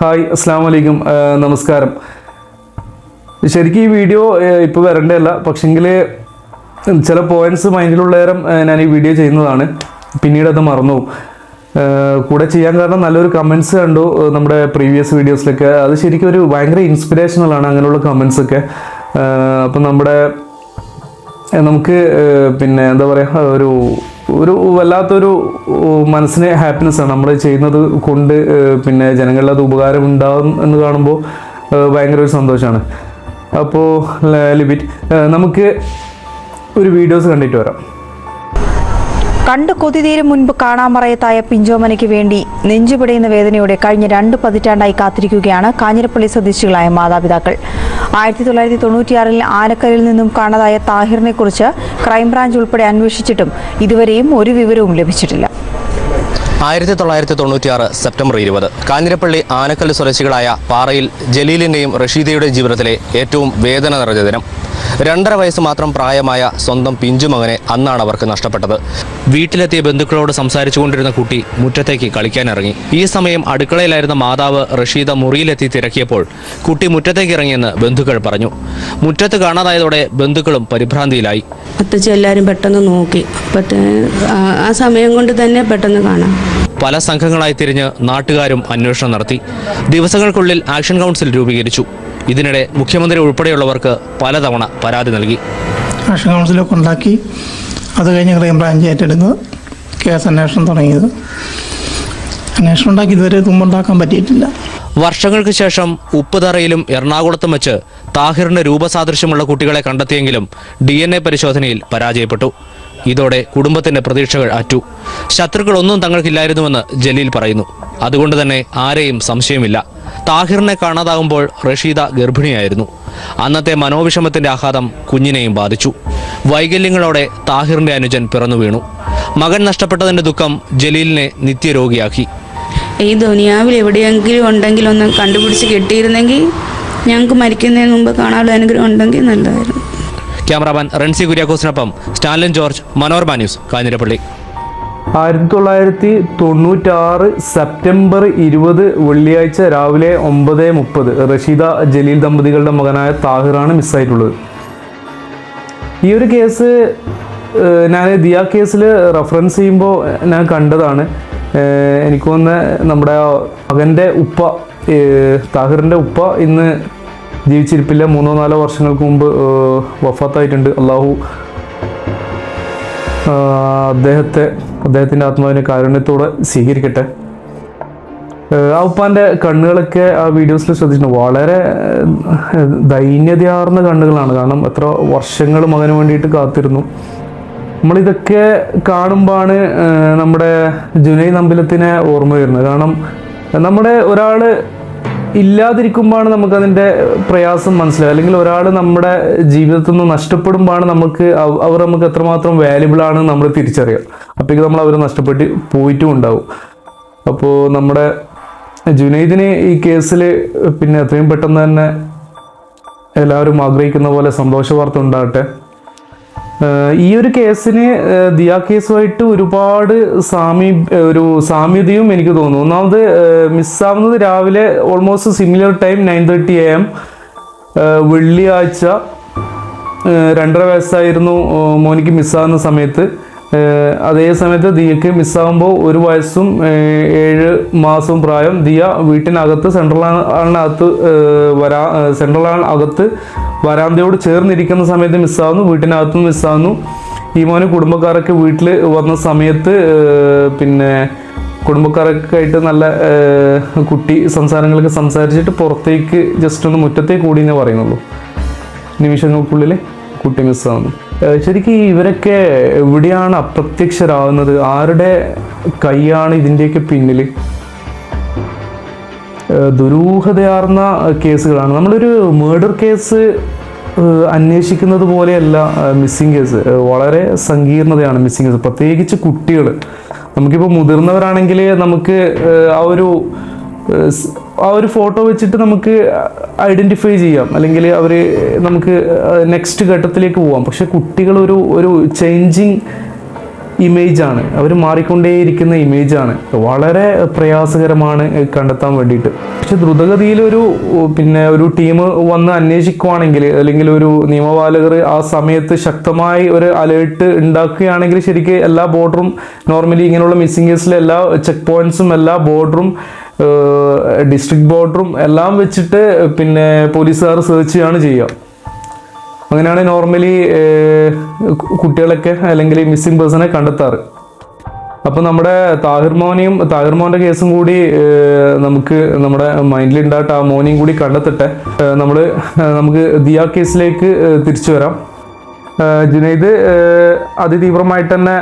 Hi അസ്സാം വലൈക്കും നമസ്കാരം. ശരിക്കും ഈ വീഡിയോ ഇപ്പോൾ വരേണ്ടതല്ല. പക്ഷെങ്കിൽ ചില പോയിന്റ്സ് മൈൻഡിലുള്ള നേരം ഞാൻ ഈ വീഡിയോ ചെയ്യുന്നതാണ്. പിന്നീട് അത് മറന്നു. കൂടെ ചെയ്യാൻ കാരണം നല്ലൊരു കമൻസ് കണ്ടു നമ്മുടെ പ്രീവിയസ് വീഡിയോസിലൊക്കെ അത് ശരിക്കും ഒരു ഭയങ്കര ഇൻസ്പിറേഷണലാണ് അങ്ങനെയുള്ള കമൻസൊക്കെ അപ്പം നമ്മുടെ നമുക്ക് പിന്നെ എന്താ പറയുക ഒരു ഒരു വല്ലാത്തൊരു മനസ്സിന് ഹാപ്പിനെസ് ആണ്. നമ്മൾ ചെയ്യുന്നത് കൊണ്ട് പിന്നെ ജനങ്ങളിൽ അത് ഉപകാരം ഉണ്ടാകും എന്ന് കാണുമ്പോൾ ഭയങ്കര ഒരു സന്തോഷമാണ് അപ്പോൾ ലിബിറ്റ് നമുക്ക് ഒരു വീഡിയോസ് കണ്ടിട്ട് വരാം. കണ്ടു കൊതിതീരും മുൻപ് കാണാമറയത്തായ പിഞ്ചോമനയ്ക്ക് വേണ്ടി നെഞ്ചുപിടയുന്ന വേദനയോടെ കഴിഞ്ഞ രണ്ട് പതിറ്റാണ്ടായി കാത്തിരിക്കുകയാണ് കാഞ്ഞിരപ്പള്ളി സ്വദേശികളായ മാതാപിതാക്കൾ. ആയിരത്തി തൊള്ളായിരത്തി തൊണ്ണൂറ്റിയാറിൽ ആനക്കരയിൽ നിന്നും കാണാതായ താഹിറിനെ കുറിച്ച് ക്രൈംബ്രാഞ്ച് ഉൾപ്പെടെ അന്വേഷിച്ചിട്ടും ഇതുവരെയും ഒരു വിവരവും ലഭിച്ചിട്ടില്ല. ആയിരത്തി തൊള്ളായിരത്തി തൊണ്ണൂറ്റിയാറ് സെപ്റ്റംബർ ഇരുപത് കാഞ്ഞിരപ്പള്ളി ആനക്കല്ല് സ്വദേശികളായ പാറയിൽ ജലീലിന്റെയും റഷീദയുടെയും ജീവിതത്തിലെ ഏറ്റവും വേദന നിറഞ്ഞ ദിനം. രണ്ടര വയസ്സ് മാത്രം പ്രായമായ സ്വന്തം പിഞ്ചുമകനെ അന്നാണ് അവർക്ക് നഷ്ടപ്പെട്ടത്. വീട്ടിലെത്തിയ ബന്ധുക്കളോട് സംസാരിച്ചുകൊണ്ടിരുന്ന കുട്ടി മുറ്റത്തേക്ക് കളിക്കാനിറങ്ങി. ഈ സമയം അടുക്കളയിലായിരുന്ന മാതാവ് റഷീദ മുറിയിലെത്തി തിരക്കിയപ്പോൾ കുട്ടി മുറ്റത്തേക്ക് ഇറങ്ങിയെന്ന് ബന്ധുക്കൾ പറഞ്ഞു. മുറ്റത്ത് കാണാതായതോടെ ബന്ധുക്കളും പരിഭ്രാന്തിയിലായി. അത്തച്ഛ എല്ലാവരും പെട്ടെന്ന് നോക്കി. ആ സമയം കൊണ്ട് തന്നെ പെട്ടെന്ന് കാണാം. പല സംഘങ്ങളായി തിരിഞ്ഞ് നാട്ടുകാരും അന്വേഷണം നടത്തി. ദിവസങ്ങൾക്കുള്ളിൽ ആക്ഷൻ കൗൺസിൽ രൂപീകരിച്ചു. ഇതിനിടെ മുഖ്യമന്ത്രി ഉൾപ്പെടെയുള്ളവർക്ക് പലതവണ പരാതി നൽകി. ആക്ഷൻ കൗൺസിലൊക്കെ ഉണ്ടാക്കി. അത് കഴിഞ്ഞ് ക്രൈംബ്രാഞ്ച് ഏറ്റെടുത്ത് കേസ് അന്വേഷണം തുടങ്ങിയത്. അന്വേഷണം ഉണ്ടാക്കി ഇതുവരെ തുമ്പുണ്ടാക്കാൻ പറ്റിയിട്ടില്ല. വർഷങ്ങൾക്ക് ശേഷം ഉപ്പുതറയിലും എറണാകുളത്തും വെച്ച് താഹിറിന്റെ രൂപസാദൃശ്യമുള്ള കുട്ടികളെ കണ്ടെത്തിയെങ്കിലും ഡി എൻ എ പരിശോധനയിൽ പരാജയപ്പെട്ടു. ഇതോടെ കുടുംബത്തിന്റെ പ്രതീക്ഷകൾ അറ്റു. ശത്രുക്കളൊന്നും തങ്ങൾക്കില്ലായിരുന്നുവെന്ന് ജലീൽ പറയുന്നു. അതുകൊണ്ട് തന്നെ ആരെയും സംശയമില്ല. താഹിറിനെ കാണാതാകുമ്പോൾ റഷീദ ഗർഭിണിയായിരുന്നു. അന്നത്തെ മനോവിഷമത്തിന്റെ ആഘാതം കുഞ്ഞിനെയും ബാധിച്ചു. വൈകല്യങ്ങളോടെ താഹിറിന്റെ അനുജൻ പിറന്നു വീണു. മകൻ നഷ്ടപ്പെട്ടതിന്റെ ദുഃഖം ജലീലിനെ നിത്യരോഗിയാക്കി. ഈ ദുനിയാവിൽ എവിടെയെങ്കിലും ഉണ്ടെങ്കിൽ ഒന്ന് കണ്ടുപിടിച്ച് കിട്ടിയിരുന്നെങ്കിൽ ഞങ്ങൾക്ക് മരിക്കുന്നതിന് മുമ്പ് കാണാനുള്ള അനുഗ്രഹം ഉണ്ടെങ്കിൽ നല്ലതായിരുന്നു. Cameraman റൺസി കുര്യാക്കോസിനൊപ്പം Stalin George Manorama news Kanjirappally. ആയിരത്തി തൊള്ളായിരത്തി തൊണ്ണൂറ്റാറ് സെപ്റ്റംബർ ഇരുപത് വെള്ളിയാഴ്ച രാവിലെ ഒമ്പത് മുപ്പത് റഷീദ ജലീൽ ദമ്പതികളുടെ മകനായ താഹിറാണ് മിസ്സായിട്ടുള്ളത്. ഈ ഒരു കേസ് ഞാൻ ദിയ കേസിൽ റെഫറൻസ് ചെയ്യുമ്പോൾ ഞാൻ കണ്ടതാണ്. എനിക്ക് തോന്നുന്ന നമ്മുടെ മകന്റെ ഉപ്പ താഹിറിന്റെ ഉപ്പ ഇന്ന് ജീവിച്ചിരിപ്പില്ല. മൂന്നോ നാലോ വർഷങ്ങൾക്ക് മുമ്പ് വഫാത്തായിട്ടുണ്ട് അള്ളാഹു. അദ്ദേഹത്തെ അദ്ദേഹത്തിന്റെ ആത്മാവിനെ കാരുണ്യത്തോടെ സ്വീകരിക്കട്ടെ. ഉപ്പാന്റെ കണ്ണുകളൊക്കെ ആ വീഡിയോസിൽ ശ്രദ്ധിച്ചിട്ടുണ്ട്. വളരെ ദൈന്യതയാർന്ന കണ്ണുകളാണ്. കാരണം എത്ര വർഷങ്ങൾ മകന് വേണ്ടിയിട്ട് കാത്തിരുന്നു. നമ്മളിതൊക്കെ കാണുമ്പോഴാണ് നമ്മുടെ ജുനൈ നമ്പിലത്തിനെ ഓർമ്മ വരുന്നത്. കാരണം നമ്മുടെ ഒരാൾ ഇല്ലാതിരിക്കുമ്പോഴാണ് നമുക്കതിന്റെ പ്രയാസം മനസ്സിലാവുക. അല്ലെങ്കിൽ ഒരാൾ നമ്മുടെ ജീവിതത്തിൽ നിന്ന് നഷ്ടപ്പെടുമ്പോഴാണ് നമുക്ക് അവ- അവർ നമുക്ക് എത്രമാത്രം വാല്യുബിൾ ആണ് നമ്മൾ തിരിച്ചറിയുക. അപ്പോഴേക്ക് നമ്മൾ അവരെ നഷ്ടപ്പെട്ട് പോയിട്ടും ഉണ്ടാവും. അപ്പോൾ നമ്മുടെ ജുനൈദിന് ഈ കേസിൽ പിന്നെ എത്രയും പെട്ടെന്ന് തന്നെ എല്ലാവരും ആഗ്രഹിക്കുന്ന പോലെ സന്തോഷ വാർത്ത ഉണ്ടാകട്ടെ. ഈ ഒരു കേസിന് ദിയ കേസുമായിട്ട് ഒരുപാട് സാമീ ഒരു സാമ്യതയും എനിക്ക് തോന്നുന്നു. ഒന്നാമത് മിസ്സാവുന്നത് രാവിലെ almost similar time nine thirty A M വെള്ളിയാഴ്ച രണ്ടര വയസ്സായിരുന്നു മോനിക്ക് മിസ്സാകുന്ന സമയത്ത്. അതേ സമയത്ത് ദിയക്ക് മിസ്സാകുമ്പോൾ ഒരു വയസ്സും ഏഴ് മാസവും പ്രായം ദിയ വീട്ടിനകത്ത് സെൻട്രൽ ആളിനകത്ത് വരാ സെൻട്രൽ ആൾ അകത്ത് വരാന്തയോട് ചേർന്നിരിക്കുന്ന സമയത്ത് മിസ്സാവുന്നു വീട്ടിനകത്തും മിസ്സാവുന്നു. ഈ മോന് കുടുംബക്കാരൊക്കെ വീട്ടിൽ വന്ന സമയത്ത് പിന്നെ കുടുംബക്കാരൊക്കെ ആയിട്ട് നല്ല കുട്ടി സംസാരങ്ങളൊക്കെ സംസാരിച്ചിട്ട് പുറത്തേക്ക് ജസ്റ്റ് ഒന്ന് മുറ്റത്തേക്ക് കൂടി എന്നേ പറയുന്നുള്ളൂ. നിമിഷങ്ങൾക്കുള്ളിൽ കുട്ടി മിസ്സാവുന്നു. ശരിക്കും ഇവരൊക്കെ എവിടെയാണ് അപ്രത്യക്ഷരാകുന്നത്? ആരുടെ കൈയാണ് ഇതിന്റെയൊക്കെ പിന്നിൽ ദുരൂഹതയാർന്ന കേസുകളാണ്. നമ്മളൊരു മേർഡർ കേസ് അന്വേഷിക്കുന്നത് പോലെയല്ല മിസ്സിങ് കേസ് വളരെ സങ്കീർണതയാണ് മിസ്സിങ് കേസ് പ്രത്യേകിച്ച് കുട്ടികൾ നമുക്കിപ്പോൾ മുതിർന്നവരാണെങ്കിൽ നമുക്ക് ആ ഒരു ആ ഒരു ഫോട്ടോ വെച്ചിട്ട് നമുക്ക് ഐഡന്റിഫൈ ചെയ്യാം. അല്ലെങ്കിൽ അവർ നമുക്ക് നെക്സ്റ്റ് ഘട്ടത്തിലേക്ക് പോവാം. പക്ഷെ കുട്ടികൾ ഒരു ഒരു ചേഞ്ചിങ് ഇമേജാണ് അവർ മാറിക്കൊണ്ടേയിരിക്കുന്ന ഇമേജാണ് വളരെ പ്രയാസകരമാണ് കണ്ടെത്താൻ വേണ്ടിയിട്ട്. പക്ഷെ ദ്രുതഗതിയിലൊരു പിന്നെ ഒരു ടീം വന്ന് അന്വേഷിക്കുവാണെങ്കിൽ അല്ലെങ്കിൽ ഒരു നിയമപാലകർ ആ സമയത്ത് ശക്തമായി ഒരു അലേർട്ട് ഉണ്ടാക്കുകയാണെങ്കിൽ ശരിക്കും എല്ലാ ബോർഡറും നോർമലി ഇങ്ങനെയുള്ള മിസ്സിംഗ് കേസിലെ എല്ലാ ചെക്ക് പോയിന്റ്സും എല്ലാ ബോർഡറും ഡിസ്ട്രിക്ട് ബോർഡറും എല്ലാം വെച്ചിട്ട് പിന്നെ പോലീസുകാർ സെർച്ച് ചെയ്യാണ് ചെയ്യുക. അങ്ങനെയാണ് നോർമലി കുട്ടികളൊക്കെ അല്ലെങ്കിൽ മിസ്സിംഗ് പേഴ്സണെ കണ്ടെത്താറ്. അപ്പോൾ നമ്മുടെ താഹിർ മോനെയും താഹിർ മോന്റെ കേസും കൂടി നമുക്ക് നമ്മുടെ മൈൻഡിലുണ്ടായിട്ട് ആ മോനെയും കൂടി കണ്ടെത്തട്ടെ. നമ്മൾ നമുക്ക് ദിയ കേസിലേക്ക് തിരിച്ചു വരാം. ജുനൈദ് അതിതീവ്രമായിട്ട് തന്നെ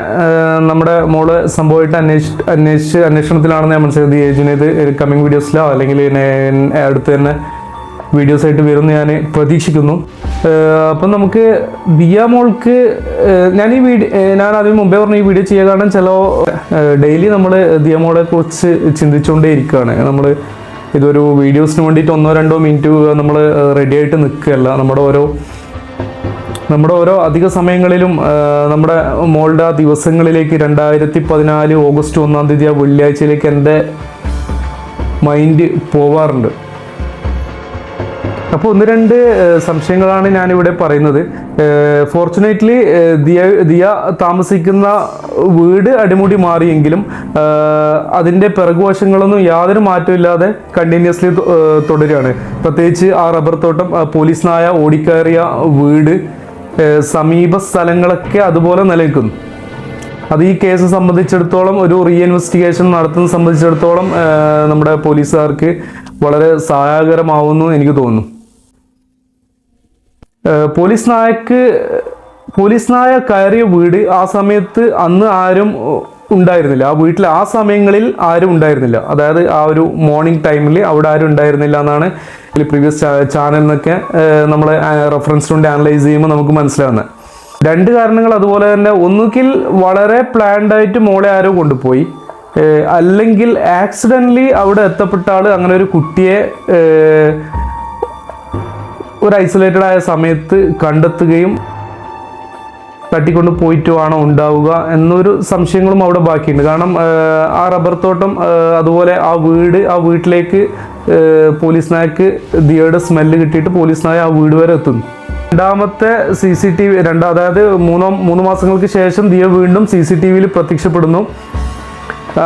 നമ്മുടെ മോൾ സംഭവമായിട്ട് അന്വേഷിച്ച് അന്വേഷിച്ച് അന്വേഷണത്തിലാണെന്ന് ഞാൻ മനസ്സിലാക്കി. ജുനൈദ് കമ്മിങ് വീഡിയോസിലോ അല്ലെങ്കിൽ അടുത്ത് തന്നെ വീഡിയോസ് ആയിട്ട് വരുമെന്ന് ഞാൻ പ്രതീക്ഷിക്കുന്നു. അപ്പം നമുക്ക് ബിയ മോൾക്ക് ഞാൻ ഈ വീഡിയോ ഞാൻ അതിന് മുമ്പേ പറഞ്ഞു ഈ വീഡിയോ ചെയ്യുക കാരണം ചില ഡെയിലി നമ്മൾ ദിയ മോളെ കുറിച്ച് ചിന്തിച്ചുകൊണ്ടേ ഇരിക്കുകയാണ്. നമ്മൾ ഇതൊരു വീഡിയോസിന് വേണ്ടിയിട്ട് ഒന്നോ രണ്ടോ മിനിറ്റ് നമ്മൾ റെഡി ആയിട്ട് നിൽക്കുകയല്ല. നമ്മുടെ ഓരോ നമ്മുടെ ഓരോ അധിക സമയങ്ങളിലും നമ്മുടെ മോളുടെ ആ ദിവസങ്ങളിലേക്ക് രണ്ടായിരത്തി പതിനാല് ഓഗസ്റ്റ് ഒന്നാം തീയതി ആ വെള്ളിയാഴ്ചയിലേക്ക് എന്റെ മൈൻഡ് പോവാറുണ്ട്. അപ്പോൾ ഒന്ന് രണ്ട് സംശയങ്ങളാണ് ഞാനിവിടെ പറയുന്നത്. ഫോർച്ചുനേറ്റ്ലി ദിയ ദിയ താമസിക്കുന്ന വീട് അടിമുടി മാറിയെങ്കിലും അതിന്റെ പിറകുവശങ്ങളൊന്നും യാതൊരു മാറ്റമില്ലാതെ കണ്ടിന്യൂസ്ലി തുടരുകയാണ്. പ്രത്യേകിച്ച് ആ റബ്ബർ തോട്ടം പോലീസിനായ പോലീസ് നായ ഓടിക്കയറിയ വീട് സമീപ സ്ഥലങ്ങളൊക്കെ അതുപോലെ നിലനിൽക്കുന്നു. അത് ഈ കേസ് സംബന്ധിച്ചിടത്തോളം ഒരു റീ ഇൻവെസ്റ്റിഗേഷൻ നടത്തുന്ന സംബന്ധിച്ചിടത്തോളം നമ്മുടെ പോലീസുകാർക്ക് വളരെ സഹായകരമാവുന്നു എനിക്ക് തോന്നുന്നു. പോലീസ് നായക്ക് പോലീസ് നായ കയറിയ വീട് ആ സമയത്ത് അന്ന് ആരും ഉണ്ടായിരുന്നില്ല. ആ വീട്ടിൽ ആ സമയങ്ങളിൽ ആരും ഉണ്ടായിരുന്നില്ല. അതായത് ആ ഒരു മോർണിംഗ് ടൈമിൽ അവിടെ ആരും ഉണ്ടായിരുന്നില്ല എന്നാണ് പ്രീവിയസ് ചാനൽ നമ്മൾ റെഫറൻസ് കൊണ്ട് അനലൈസ് ചെയ്യുമ്പോൾ നമുക്ക് മനസ്സിലാവുന്നത് രണ്ട് കാരണങ്ങൾ അതുപോലെ തന്നെ. ഒന്നുകിൽ വളരെ പ്ലാൻഡായിട്ട് മോളെ ആരോ കൊണ്ടുപോയി. അല്ലെങ്കിൽ ആക്സിഡന്റലി അവിടെ എത്തപ്പെട്ട ആൾ അങ്ങനെ ഒരു കുട്ടിയെ ഒരു ഐസൊലേറ്റഡ് ആയ സമയത്ത് കണ്ടെത്തുകയും തട്ടിക്കൊണ്ട് പോയിട്ടുമാണോ ഉണ്ടാവുക എന്നൊരു സംശയങ്ങളും അവിടെ ബാക്കിയുണ്ട്. കാരണം ആ റബ്ബർ തോട്ടം അതുപോലെ ആ വീട് ആ വീട്ടിലേക്ക് പോലീസ് നായക്ക് ദിയയുടെ സ്മെല്ല് കിട്ടിയിട്ട് പോലീസ് നായ ആ വീട് വരെ എത്തുന്നു. രണ്ടാമത്തെ സി സി ടി വി രണ്ടാ അതായത് മൂന്നോ മൂന്ന് മാസങ്ങൾക്ക് ശേഷം ദിയ വീണ്ടും സി സി ടി വിയിൽ പ്രത്യക്ഷപ്പെടുന്നു.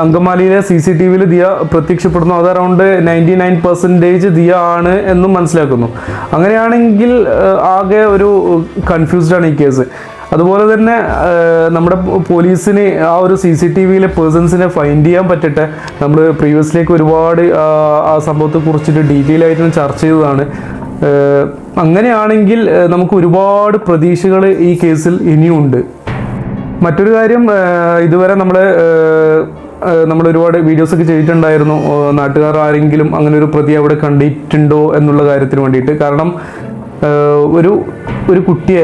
അങ്കമാലിയിലെ സി സി ടി വിയിൽ ദിയ പ്രത്യക്ഷപ്പെടുന്നു. അത് around ninety nine percentage Diya ആണ് എന്നും മനസ്സിലാക്കുന്നു. അങ്ങനെയാണെങ്കിൽ ആകെ ഒരു കൺഫ്യൂസ്ഡ് ആണ് ഈ കേസ് അതുപോലെ തന്നെ നമ്മുടെ പോലീസിന് ആ ഒരു സി സി ടി വിയിലെ പേഴ്സൺസിനെ ഫൈൻഡ് ചെയ്യാൻ പറ്റട്ടെ. നമ്മൾ പ്രീവിയസ്ലേക്ക് ഒരുപാട് ആ, സംഭവത്തെ കുറിച്ചിട്ട് ഡീറ്റെയിൽ ആയിട്ട് ചർച്ച ചെയ്തതാണ്. അങ്ങനെയാണെങ്കിൽ നമുക്ക് ഒരുപാട് പ്രതീക്ഷകൾ ഈ കേസിൽ ഇനിയുണ്ട്. മറ്റൊരു കാര്യം ഇതുവരെ നമ്മൾ നമ്മൾ ഒരുപാട് വീഡിയോസ് ഒക്കെ ചെയ്തിട്ടുണ്ടായിരുന്നു. നാട്ടുകാർ ആരെങ്കിലും അങ്ങനെ ഒരു പ്രതി അവിടെ കണ്ടിട്ടുണ്ടോ എന്നുള്ള കാര്യത്തിന് വേണ്ടിയിട്ട്. കാരണം ഒരു ഒരു കുട്ടിയെ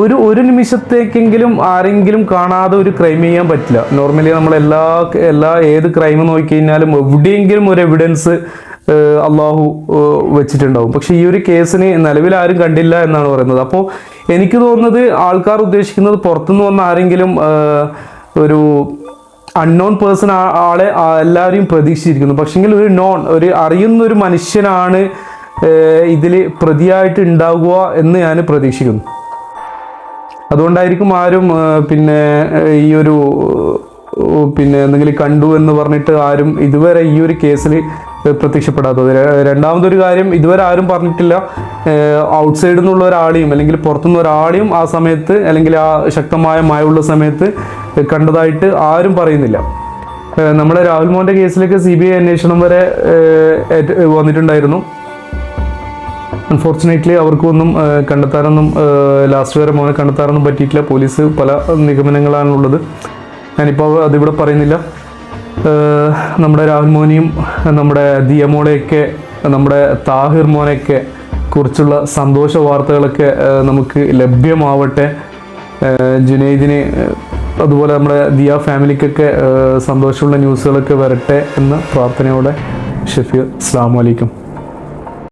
ഒരു ഒരു നിമിഷത്തേക്കെങ്കിലും ആരെങ്കിലും കാണാതെ ഒരു ക്രൈം ചെയ്യാൻ പറ്റില്ല. നോർമലി നമ്മൾ എല്ലാ എല്ലാ ഏത് ക്രൈം നോക്കിക്കഴിഞ്ഞാലും എവിടെയെങ്കിലും ഒരു എവിഡൻസ് അള്ളാഹു വെച്ചിട്ടുണ്ടാവും. പക്ഷെ ഈ ഒരു കേസിന് നിലവിൽ ആരും കണ്ടില്ല എന്നാണ് പറയുന്നത്. അപ്പോൾ എനിക്ക് തോന്നുന്നത് ആൾക്കാർ ഉദ്ദേശിക്കുന്നത് പുറത്തുനിന്ന് വന്ന ആരെങ്കിലും ഒരു അൺനോൺ പേഴ്സൺ ആളെ എല്ലാവരെയും പ്രതീക്ഷിച്ചിരിക്കുന്നു. പക്ഷെങ്കിൽ ഒരു നോൺ ഒരു അറിയുന്ന ഒരു മനുഷ്യനാണ് ഇതിൽ പ്രതിയായിട്ട് ഉണ്ടാകുക എന്ന് ഞാൻ പ്രതീക്ഷിക്കുന്നു. അതുകൊണ്ടായിരിക്കും ആരും പിന്നെ ഈ ഒരു പിന്നെ എന്തെങ്കിലും കണ്ടു എന്ന് പറഞ്ഞിട്ട് ആരും ഇതുവരെ ഈ ഒരു കേസിൽ പ്രത്യക്ഷപ്പെടാത്തത്. രണ്ടാമതൊരു കാര്യം ഇതുവരെ ആരും പറഞ്ഞിട്ടില്ല. ഔട്ട്സൈഡിൽ നിന്നുള്ള ഒരാളെയും അല്ലെങ്കിൽ പുറത്തുനിന്ന് ഒരാളെയും ആ സമയത്ത് അല്ലെങ്കിൽ ആ ശക്തമായ മഴയുള്ള സമയത്ത് കണ്ടതായിട്ട് ആരും പറയുന്നില്ല. നമ്മുടെ രാഹുൽ മോഹന്റെ കേസിലേക്ക് സി ബി ഐ അന്വേഷണം വരെ വന്നിട്ടുണ്ടായിരുന്നു. അൺഫോർച്ചുനേറ്റ്ലി അവർക്കൊന്നും കണ്ടെത്താനൊന്നും ലാസ്റ്റ് വരെ മോനെ കണ്ടെത്താനൊന്നും പറ്റിയിട്ടില്ല. പോലീസ് പല നിഗമനങ്ങളാണുള്ളത്. ഞാനിപ്പോൾ അതിവിടെ പറയുന്നില്ല. നമ്മുടെ രാഹുൽ മോനെയും നമ്മുടെ ദിയമോളെയൊക്കെ നമ്മുടെ താഹിർ മോനെയൊക്കെ കുറിച്ചുള്ള സന്തോഷ വാർത്തകളൊക്കെ നമുക്ക് ലഭ്യമാവട്ടെ. ജുനൈദിന് അതുപോലെ നമ്മുടെ ദിയ ഫാമിലിക്കൊക്കെ സന്തോഷമുള്ള ന്യൂസുകളൊക്കെ വരട്ടെ എന്ന പ്രാർത്ഥനയോടെ. ഷഫീർ അസ്സാം വലൈക്കും